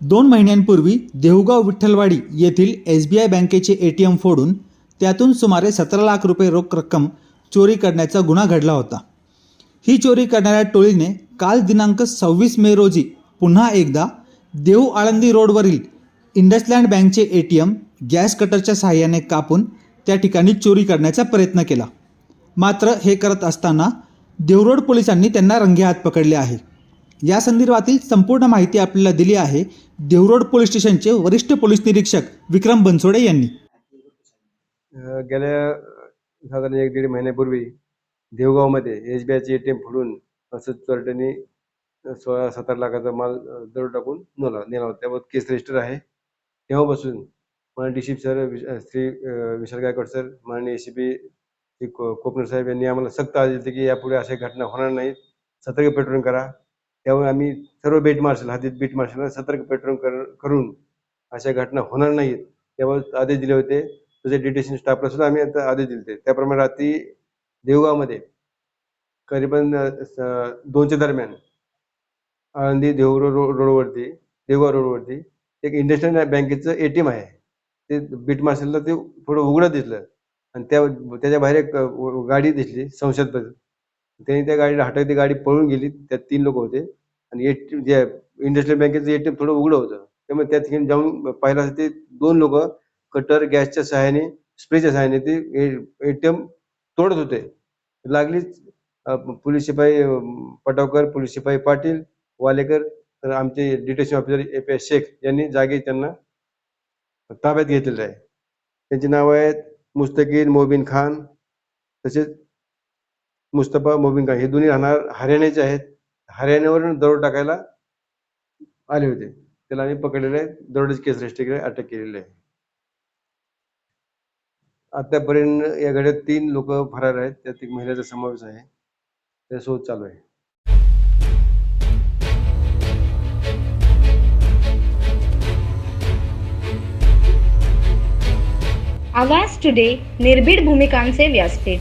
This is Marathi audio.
दोन महिन्यांपूर्वी देहुगाव विठ्ठलवाडी येथील एस बी आय बँकेचे ए टी एम फोडून त्यातून सुमारे सतरा लाख रुपये रोख रक्कम चोरी करण्याचा गुन्हा घडला होता. ही चोरी करणाऱ्या टोळीने काल दिनांक सव्वीस मे रोजी पुन्हा एकदा देहू आळंदी रोडवरील इंडसलँड बँकचे ए टी एम गॅस कटरच्या सहाय्याने कापून त्या ठिकाणी चोरी करण्याचा प्रयत्न केला. मात्र हे करत असताना देवरोड पोलिसांनी त्यांना रंगेहात पकडले आहे. या संदर्भातील संपूर्ण माहिती आपल्याला दिली आहे. देवरोड पोलीस स्टेशनचे वरिष्ठ पोलीस निरीक्षक विक्रम बनसोडे यांनी. गेल्या साधारण एक दीड महिन्यापूर्वी देवगावमध्ये एस बी आयचे ए टी एम फोडून असं चोरट्यांनी सोळा सतरा लाखाचा माल दर टाकून नेला नेला होता. त्याबाबत केस रजिस्टर आहे. तेव्हापासून माननीय डी सी पी सर विश- श्री विशाल गायकवाड सर माननीय ए सी पी श्री को कोपनर साहेब यांनी आम्हाला सक्त आदेश दिले की यापुढे अशा घटना होणार नाहीत. सतर्क पेट्रोलिंग करा. त्यामुळे आम्ही सर्व बेट मार्शल हद्दीत बीट मार्शल सतर्क पेट्रोल कर करून अशा घटना होणार नाहीत. तेव्हा आदेश दिले होते. तसे डिटेशन स्टाफला सुद्धा आम्ही आता आदेश दिले होते. त्याप्रमाणे रात्री देवगावमध्ये करीबन स- दोनच्या दरम्यान आळंदी देहू रो रो- रोडवरती देवगाव रोडवरती एक इंडस्ट्रियल बँकेचं ए टी एम आहे. ते बीट मार्शलला ते थोडं उघडं दिसलं. आणि त्या त्याच्या बाहेर एक गाडी दिसली संशयात त्यांनी त्या गाडीला हटक ती गाडी पळून गेली. त्यात तीन लोक होते. आणि ए टी जे इंडस्ट्रियल बँकेचं एटीएम थोडं उघडं होतं. त्यामुळे त्या ठिकाणी जाऊन पाहिलं असं ते दोन लोक कटर गॅसच्या सहाय्याने स्प्रेच्या सहाय्याने ते एटीएम तोडत होते. लागलीच पोलीस शिपाई पटावकर पोलीस शिपाई पाटील वालेकर तर आमचे detection officer A P S Shaikh यांनी जागी त्यांना ताब्यात घेतलेलं आहे. त्यांची नावं आहेत मुस्तकीर मोबिन खान तसेच मुस्तफा मोबिन खान. हे दोन्ही राहणार हरियाणाचे आहेत. हरियाणावरून दरोड टाकायला आले होते. त्याला आम्ही पकडलेले आहे दरोड्याची केस रजिस्टर केली अटक केलेली आहे. आतापर्यंत या घड्यात तीन लोक फरार आहेत. त्यात एक महिलेचा समावेश आहे. त्या शोध चालू आहे. आवाज टुडे निर्भीड भूमिकांचे व्यासपीठ.